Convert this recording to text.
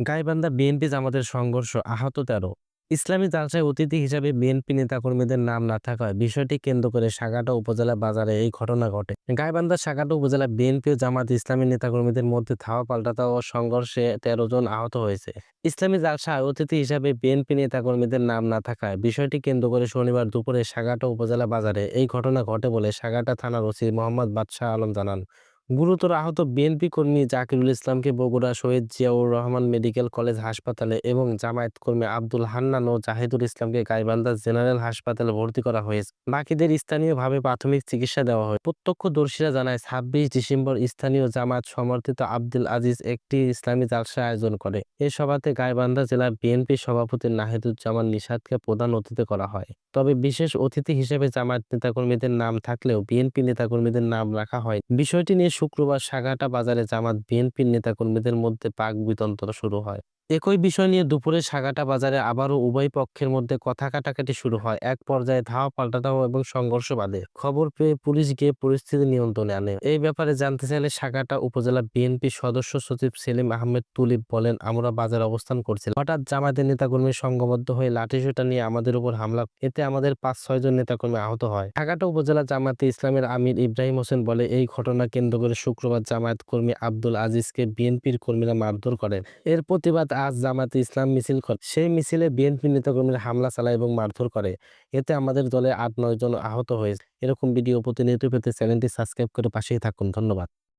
Gaibandha BNP জামাতের সংঘর্ষ আহত তেরো। ইসলামী জালসায় অতিথি হিসাবে বিএনপি নেতাকর্মীদের নাম না থাকায় বিষয়টি কেন্দ্র করে সাগাটা উপজেলা বাজারে এই ঘটনা ঘটে। গাইবান্ধা সাগাটা উপজেলা বিএনপি ও জামাত ইসলামী নেতাকর্মীদের মধ্যে ধাওয়া, পাল্টাতা ও সংঘর্ষে তেরো জন আহত হয়েছে। ইসলামী জালসায় অতিথি হিসাবে বিএনপি নেতাকর্মীদের নাম না থাকায় বিষয়টি কেন্দ্র করে শনিবার দুপুরে সাগাটা উপজেলা বাজারে এই ঘটনা ঘটে বলে সাগাটা থানার ওসি মোহাম্মদ বাদশাহ আলম জানান। গুরুতর আহত বিএনপি কর্মী জাকিরুল ইসলামকে বগুড়া শহীদ জিয়াউর রহমান মেডিকেল কলেজ হাসপাতালে এবং জামায়াত কর্মী আব্দুল হান্নান ও জাহিদুল ইসলামকে গাইবান্ধা জেনারেল হাসপাতালে ভর্তি করা হয়েছে। বাকিদের স্থানীয়ভাবে প্রাথমিক চিকিৎসা দেওয়া হয়। প্রত্যক্ষদর্শীরা জানায়, ছাব্বিশ ডিসেম্বর স্থানীয় জামায়াত সমর্থিত আব্দুল আজিজ একটি ইসলামী জালসা আয়োজন করে। এ সভাতে গাইবান্ধা জেলা বিএনপি সভাপতি নাহিদুজ্জামান নিষাদকে প্রধান অতিথি করা হয়। তবে বিশেষ অতিথি হিসেবে জামায়াত নেতাকর্মীদের নাম থাকলেও বিএনপি নেতাকর্মীদের নাম রাখা হয় বিষয়টি নিয়ে শুক্রবার সাগাটা বাজারে জামাত বিএনপির নেতাকর্মীদের মধ্যে পাক বিতন্ত্র শুরু হয়। একই বিষয় নিয়ে দুপুরে সাগাটা বাজারে আবারও উভয় পক্ষের মধ্যে কথা কাটাকাটি শুরু হয়। এক পর্যায়ে ধাওয়া পাল্টাধাও এবং সংঘর্ষ বাঁধে। খবর পেয়ে পুলিশ গিয়ে পরিস্থিতি নিয়ন্ত্রণে আনে। এই ব্যাপারে জানতে চাইলে সাগাটা উপজেলা বিএনপি সদস্য সচিব সেলিম আহমেদ তুলিপ বলেন, আমরা বাজারে অবস্থান করছিলাম। হঠাৎ জামাতের নেতাকর্মী সংঘবদ্ধ হয়ে লাঠিসোঁটা নিয়ে আমাদের উপর হামলা। এতে আমাদের পাঁচ ছয়জন নেতাকর্মী আহত হয়। সাগাটা উপজেলা জামাতে ইসলামের আমির ইব্রাহিম হোসেন বলে, এই ঘটনা কেন্দ্র করে শুক্রবার জামায়াত কর্মী আব্দুল আজিজকে বিএনপির কর্মীরা মারধর করেন। এর প্রতিবাদ আজ জামাতে ইসলাম মিছিল করে সেই মিছিলে বিএনপি নেতাকর্মীরা হামলা চালায় এবং মারধর করে। এতে আমাদের দলে আট, নয় জন আহত হয়েছে। এরকম ভিডিও প্রতিনিয়ত পেতে চ্যানেলটি সাবস্ক্রাইব করে পাশেই থাকুন। ধন্যবাদ।